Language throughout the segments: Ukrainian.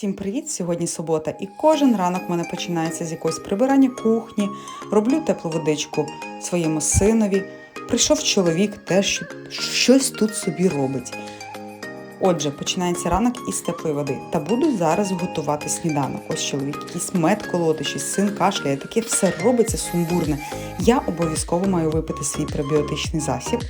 Всім привіт! Сьогодні субота, і кожен ранок в мене починається з якогось прибирання кухні, роблю теплу водичку своєму синові. Прийшов чоловік, теж щось тут собі робить. Отже, починається ранок із теплої води. Та буду зараз готувати сніданок. Ось чоловік, якийсь мед колоти, щось син кашляє, таке все робиться сумбурне. Я обов'язково маю випити свій пробіотичний засіб,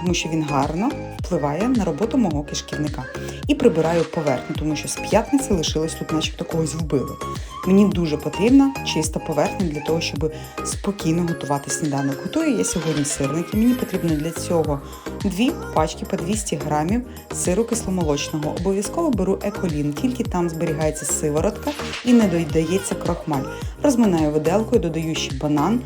тому що він гарно впливає на роботу мого кишківника. І прибираю поверхню, тому що з п'ятниці лишилось тут, начебто когось вбили. Мені дуже потрібна чиста поверхня для того, щоб спокійно готувати сніданок. Готую я сьогодні сирники. Мені потрібно для цього дві пачки по 200 грамів сиру кисломолочного. Обов'язково беру еколін, тільки там зберігається сиворотка і не додається крохмаль. Розминаю виделкою, додаю ще банан.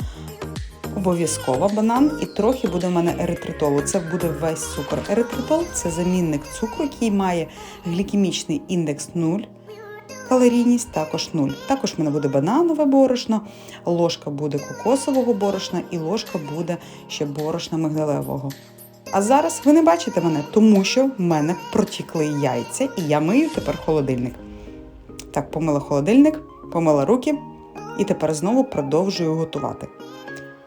Обов'язково банан і трохи буде в мене еритритолу. Це буде весь цукор. Еритритол це замінник цукру, який має глікемічний індекс 0. Калорійність також 0. Також в мене буде бананове борошно, ложка буде кокосового борошна і ложка буде ще борошна мигдалевого. А зараз ви не бачите мене, тому що в мене протікли яйця, і я мию тепер холодильник. Так, помила холодильник, помила руки і тепер знову продовжую готувати.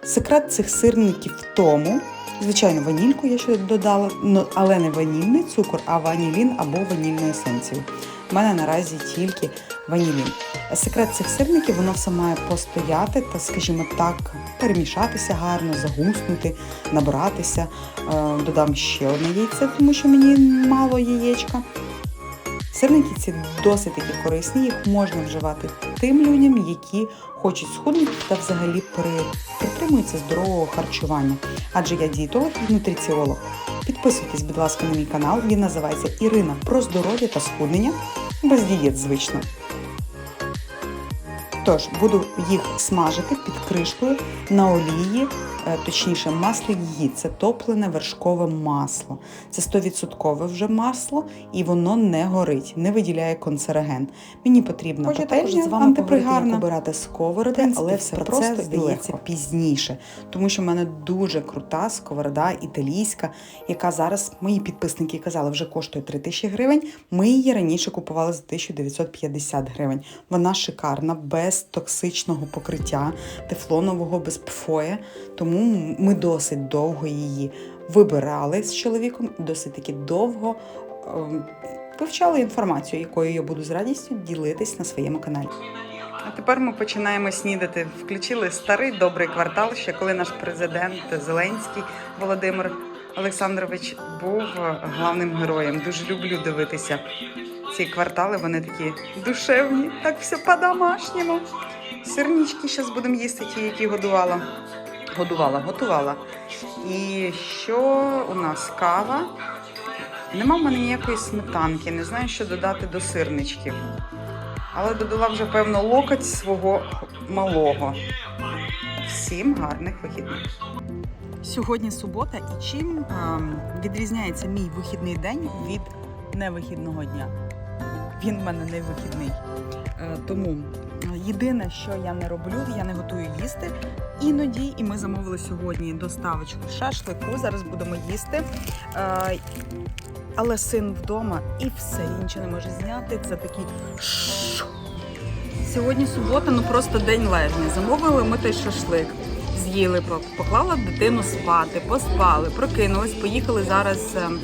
Секрет цих сирників в тому, звичайно, ванільку я ще додала, але не ванільний цукор, а ванілін або ванільну есенцію. У мене наразі тільки ванілін. Секрет цих сирників воно все має постояти та, скажімо так, перемішатися гарно, загуснути, набратися. Е, Додам ще одне яйце, тому що мені мало яєчка. Сирники ці досить таки корисні, їх можна вживати тим людям, які хочуть схуднути та взагалі притримуються здорового харчування. Адже я дієтолог і нутриціолог. Підписуйтесь, будь ласка, на мій канал. Він називається Ірина про здоров'я та схуднення без дієт, звично. Тож буду їх смажити під кришкою на олії, точніше, маслі її. Це топлене вершкове масло. Це 100% вже масло, і воно не горить, не виділяє канцероген. Мені вами антипригарна, обирати сковороди, але все просто здається легко. пізніше, тому що в мене дуже крута сковорода італійська, яка зараз мої підписники казали, вже коштує 3 тисячі гривень. Ми її раніше купували за 1950 гривень. Вона шикарна, без токсичного покриття, тефлонового, без пфоя. Тому ми досить довго її вибирали з чоловіком, досить таки довго. ем, Вивчали інформацію, якою я буду з радістю ділитись на своєму каналі. А тепер ми починаємо снідати. Включили старий добрий квартал, ще коли наш президент Зеленський Володимир Олександрович був главним героєм. Дуже люблю дивитися ці квартали. Вони такі душевні, так все по-домашньому. Сирнички зараз будемо їсти, ті, які годувала. Годувала, готувала. І що у нас кава? Нема в мене ніякої сметанки, не знаю, що додати до сирничків. Але додала вже, певно, локоть свого малого. Всім гарних вихідних. Сьогодні субота, і чим ем, відрізняється мій вихідний день від невихідного дня? Він в мене не вихідний. Е, тому е, єдине, що я не роблю, я не готую їсти. Іноді, і ми замовили сьогодні доставочку шашлику. Зараз будемо їсти. Е, але син вдома і все інше не може зняти. Це такий. Сьогодні субота, ну просто день лежний. Замовили ми той шашлик. З'їли, пок- поклала дитину спати, поспали, прокинулись, поїхали зараз ем,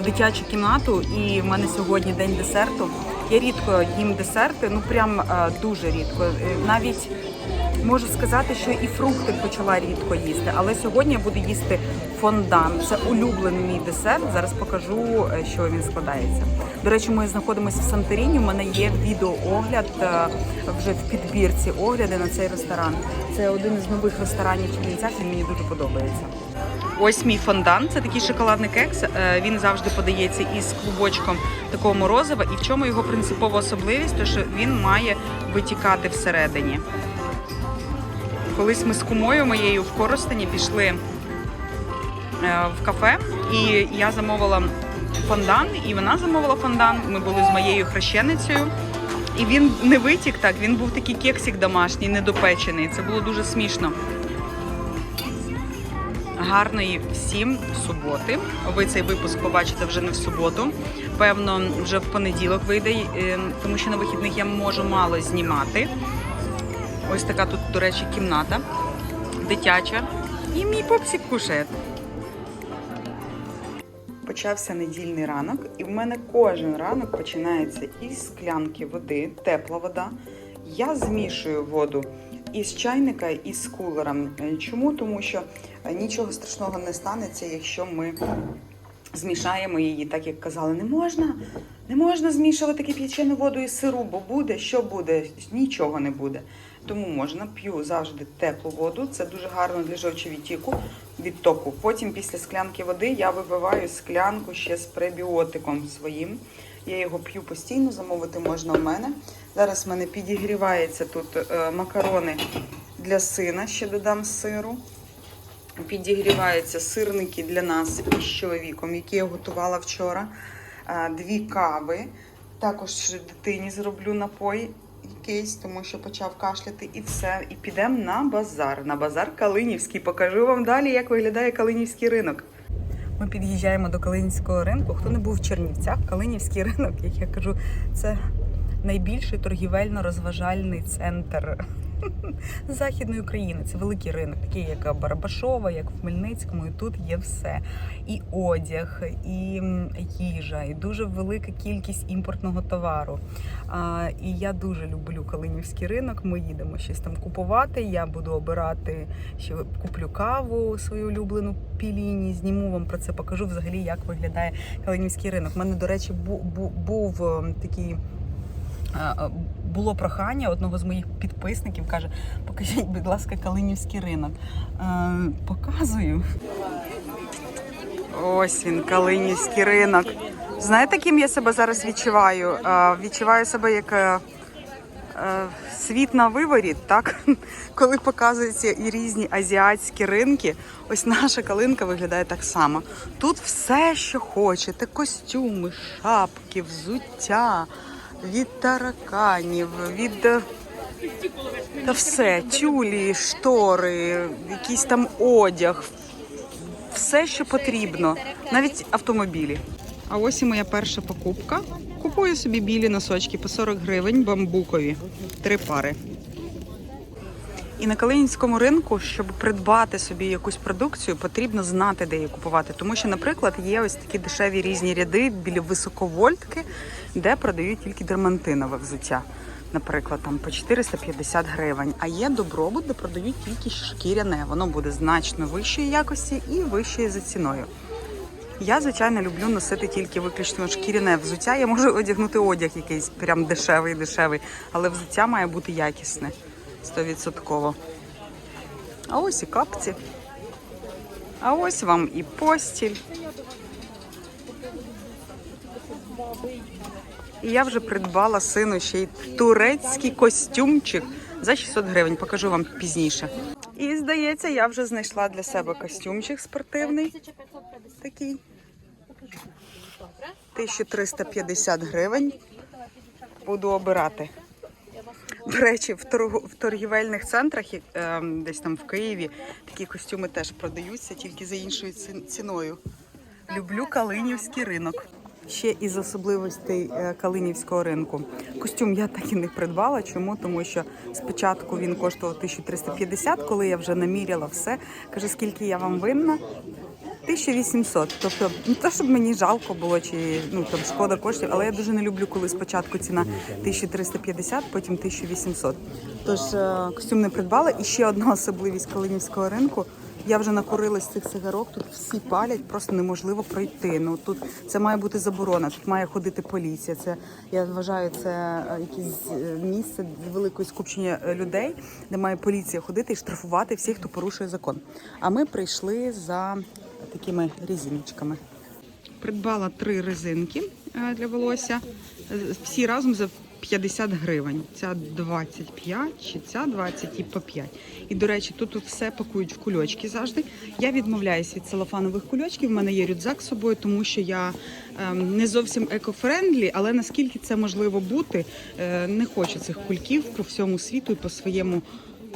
в дитячу кімнату. І в мене сьогодні день десерту. Я рідко їм десерти, ну прям е, дуже рідко. Е, Навіть можу сказати, що і фрукти почала рідко їсти. Але сьогодні я буду їсти фондан. Це улюблений мій десерт. Зараз покажу, е, що він складається. До речі, ми знаходимося в Санторіні. У мене є відеоогляд е, вже в підбірці огляди на цей ресторан. Це один із нових ресторанів Чернівцях. Він мені дуже подобається. Ось мій фондан. Це такий шоколадний кекс. Е, Він завжди подається із клубочком такого морозива. І в чому його принципова особливість? То що він має витікати всередині. Колись ми з кумою моєю в Коростені пішли в кафе, і я замовила фондан, і вона замовила фондан. Ми були з моєю хрещеницею. І він не витік так, він був такий кексик домашній, недопечений. Це було дуже смішно. Гарної всім суботи. Ви цей випуск побачите вже не в суботу. Певно, вже в понеділок вийде, е, тому що на вихідних я можу мало знімати. Ось така тут, до речі, кімната дитяча. І мій попсик кушає. Почався недільний ранок, і в мене кожен ранок починається із склянки води, тепла вода. Я змішую воду із чайника і з кулера. Е, Чому? Тому що нічого страшного не станеться, якщо ми змішаємо її, так як казали, не можна. Не можна змішувати кип'ячену воду із сиру, бо буде, що буде, нічого не буде. Тому можна, п'ю завжди теплу воду. Це дуже гарно для жовчовідтіку, відтоку. Потім після склянки води я вибиваю склянку ще з пребіотиком своїм. Я його п'ю постійно, замовити можна у мене. Зараз в мене підігрівається тут е, макарони для сина, ще додам сиру. Підігріваються сирники для нас із чоловіком, які я готувала вчора. Е, Дві кави. Також дитині зроблю напой якийсь, тому що почав кашляти і все. І підемо на базар. На базар Калинівський. Покажу вам далі, як виглядає Калинівський ринок. Ми під'їжджаємо до Калинівського ринку. Хто не був в Чернівцях, Калинівський ринок, як я кажу, це найбільший торгівельно-розважальний центр Західної України. Це великий ринок, такий як Барабашова, як в Хмельницькому. І тут є все. І одяг, і їжа, і дуже велика кількість імпортного товару. А, і я дуже люблю Калинівський ринок. Ми їдемо щось там купувати. Я буду обирати, що куплю каву свою улюблену піліні. Зніму вам про це, покажу взагалі, як виглядає Калинівський ринок. У мене, до речі, бу- бу- був ем, такий. Було прохання одного з моїх підписників, каже: покажіть, будь ласка, Калинівський ринок. Е, показую. Ось він, Калинівський ринок. Знаєте, ким я себе зараз відчуваю? Е, відчуваю себе як е, е, світ на виворіт, так? Коли показуються і різні азіатські ринки, ось наша калинка виглядає так само. Тут все, що хочете: костюми, шапки, взуття, від тараканів, від. Та все, тюлі, штори, якийсь там одяг, все, що потрібно, навіть автомобілі. А ось і моя перша покупка. Купую собі білі носочки по 40 гривень, бамбукові, три пари. І на Калинівському ринку, щоб придбати собі якусь продукцію, потрібно знати, де її купувати. Тому що, наприклад, є ось такі дешеві різні ряди біля високовольтки, де продають тільки дермантинове взуття. Наприклад, там по 450 гривень. А є добробут, де продають тільки шкіряне. Воно буде значно вищої якості і вищої за ціною. Я, звичайно, люблю носити тільки виключно шкіряне взуття. Я можу одягнути одяг якийсь прям дешевий, дешевий, але взуття має бути якісне, стовідсотково. А ось і капці. А ось вам і постіль. І я вже придбала сину ще й турецький костюмчик за 600 гривень. Покажу вам пізніше. І здається, я вже знайшла для себе костюмчик спортивний. Такий. 1350 гривень. Буду обирати. До речі, в, в торгівельних центрах, ем, десь там в Києві, такі костюми теж продаються, тільки за іншою ціною. Люблю Калинівський ринок. Ще із особливостей е, Калинівського ринку. Костюм я так і не придбала. Чому? Тому що спочатку він коштував 1350, коли я вже наміряла все. Каже, скільки я вам винна? 1800. Тобто, не те, щоб мені жалко було, чи ну там шкода коштів, але я дуже не люблю, коли спочатку ціна 1350, потім 1800. Тож е, костюм не придбала. І ще одна особливість Калинівського ринку. Я вже накурилась цих цигарок, тут всі палять, просто неможливо пройти. Ну тут це має бути заборона, тут має ходити поліція. Це я вважаю, це е, якесь е, місце великої скупчення людей, де має поліція ходити і штрафувати всіх, хто порушує закон. А ми прийшли за такими резиночками. Придбала три резинки е, для волосся. Всі разом за 50 гривень. Ця 25, чи ця 20 і по 5. І, до речі, тут, все пакують в кульочки завжди. Я відмовляюся від целофанових кульочків. У мене є рюкзак з собою, тому що я ем, не зовсім екофрендлі, але наскільки це можливо бути, е, не хочу цих кульків по всьому світу і по своєму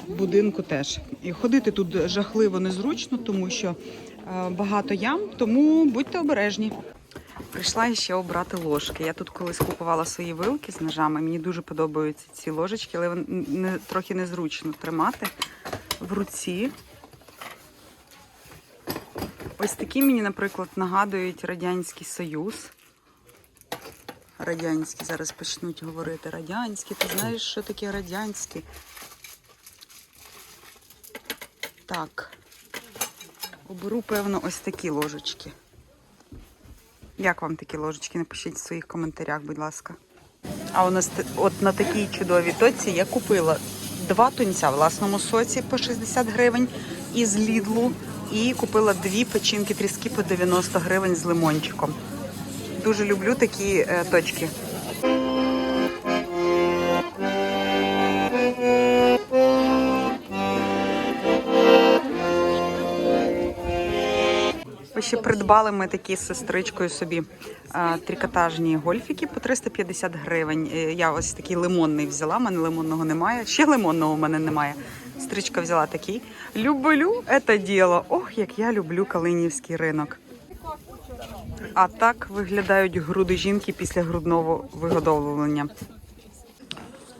будинку теж. І ходити тут жахливо незручно, тому що багато ям, тому будьте обережні. Прийшла ще обрати ложки. Я тут колись купувала свої вилки з ножами. Мені дуже подобаються ці ложечки, але не, трохи незручно тримати в руці. Ось такі мені, наприклад, нагадують Радянський Союз. Радянські зараз почнуть говорити. Радянські, ти знаєш, що таке радянські? Так. Оберу, певно, ось такі ложечки. Як вам такі ложечки? Напишіть в своїх коментарях, будь ласка. А у нас от на такій чудовій точці я купила два тунця в власному соці по 60 гривень із Лідлу. І купила дві печінки тріски по 90 гривень з лимончиком. Дуже люблю такі е, точки. Ось Ще придбали ми такі з сестричкою собі трикотажні гольфіки по 350 гривень. Е, Я ось такий лимонний взяла, мене лимонного немає. Ще лимонного в мене немає. Сестричка взяла такий. Люблю це діло. Ох, як я люблю Калинівський ринок. А так виглядають груди жінки після грудного вигодовлення.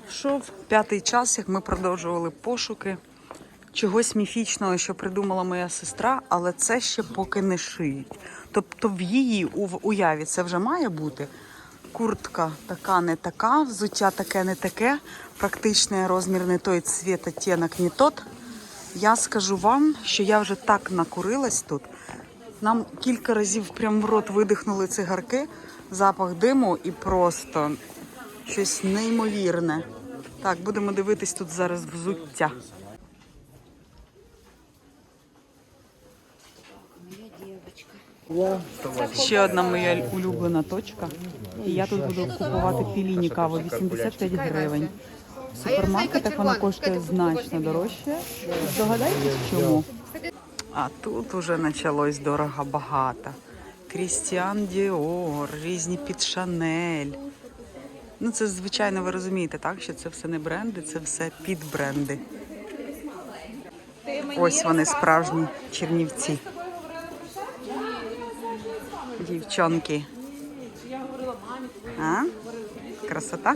Йшов п'ятий час, як ми продовжували пошуки чогось міфічного, що придумала моя сестра, але це ще поки не шиють. Тобто в її уяві це вже має бути. Куртка така не така, взуття таке не таке, практичний розмір не той, цвіт оттінок не тот. Я скажу вам, що я вже так накурилась тут. Нам кілька разів прямо в рот видихнули цигарки, запах диму і просто щось неймовірне. Так, будемо дивитись тут зараз взуття. Ще одна моя улюблена точка. І я тут буду купувати піліні каву 85 гривень. В супермаркетах вона коштує значно дорожче. Здогадайтесь чому? А тут уже почалось дорого багато. Крістіан Діор, різні під Шанель. Ну, це звичайно, ви розумієте, так? Що це все не бренди, це все під бренди. Ось вони справжні чернівці. Дівчонки. А? Красота.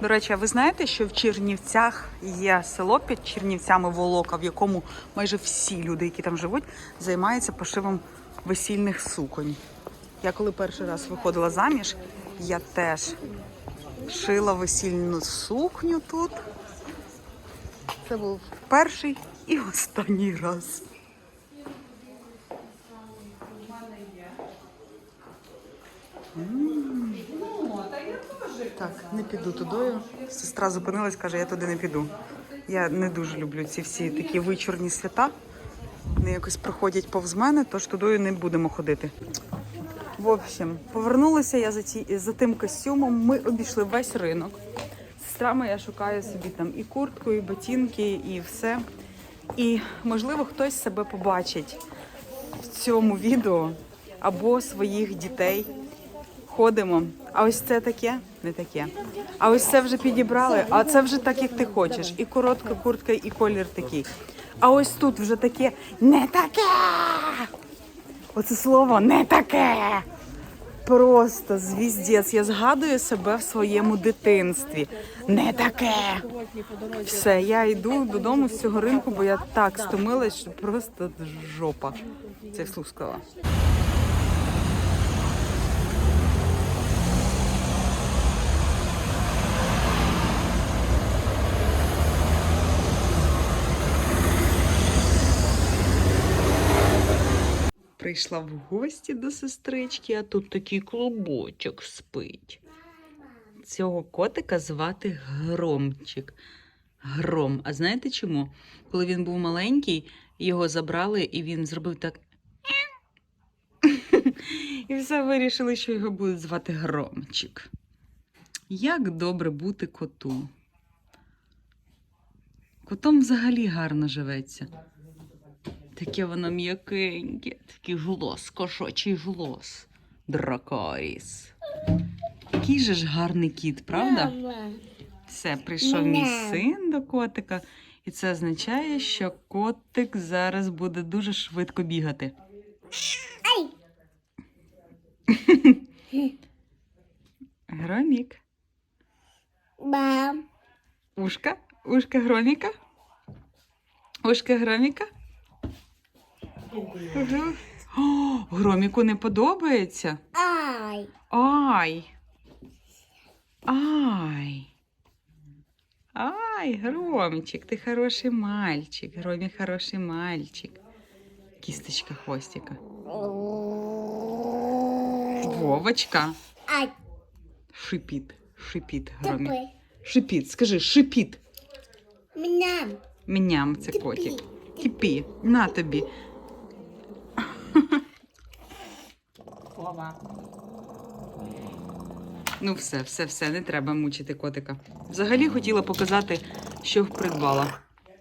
До речі, а ви знаєте, що в Чернівцях є село під Чернівцями Волока, в якому майже всі люди, які там живуть, займаються пошивом весільних суконь. Я коли перший раз виходила заміж, я теж шила весільну сукню тут. Це був перший і останній раз. Так, не піду тудою. Сестра зупинилась, каже, я туди не піду. Я не дуже люблю ці всі такі вичорні свята. Вони якось проходять повз мене, тож тудою не будемо ходити. В общем, повернулася я за, ті, за тим костюмом. Ми обійшли весь ринок. Сестра моя шукає собі там і куртку, і ботинки, і все. І можливо хтось себе побачить в цьому відео або своїх дітей. Ходимо. А ось це таке, не таке. А ось це вже підібрали, а це вже так, як ти хочеш. І коротка куртка, і колір такий. А ось тут вже таке не таке. Оце слово не таке. Просто звіздець. Я згадую себе в своєму дитинстві. Не таке. Все, я йду додому з цього ринку, бо я так стомилась, що просто жопа. Це вслух сказала. Прийшла в гості до сестрички, а тут такий клубочок спить. Цього котика звати Громчик. Гром. А знаєте чому? Коли він був маленький, його забрали, і він зробив так. І все вирішили, що його будуть звати Громчик. Як добре бути коту. Котом взагалі гарно живеться. Таке воно м'якеньке, такий глос, кошачий глос. Дракоріс. Який же ж гарний кіт, правда? Все, прийшов мій син до котика, І це означає, що котик зараз буде дуже швидко бігати. Ай! Громік. Мам. Ушка? Ушка громіка? Ушка громіка? О, громіку не подобається. Ай. Ай. Ай. Ай, Громчик, ти хороший мальчик. Громі хороший мальчик. Кісточка хвостика. Вовочка. Ай. Шипіт. Шипіт, Громі. Шипіт, скажи, шипіт. Мням. Міням це котик. Тіпі, на тобі. Ну, все, все, все, не треба мучити котика. Взагалі хотіла показати, що придбала.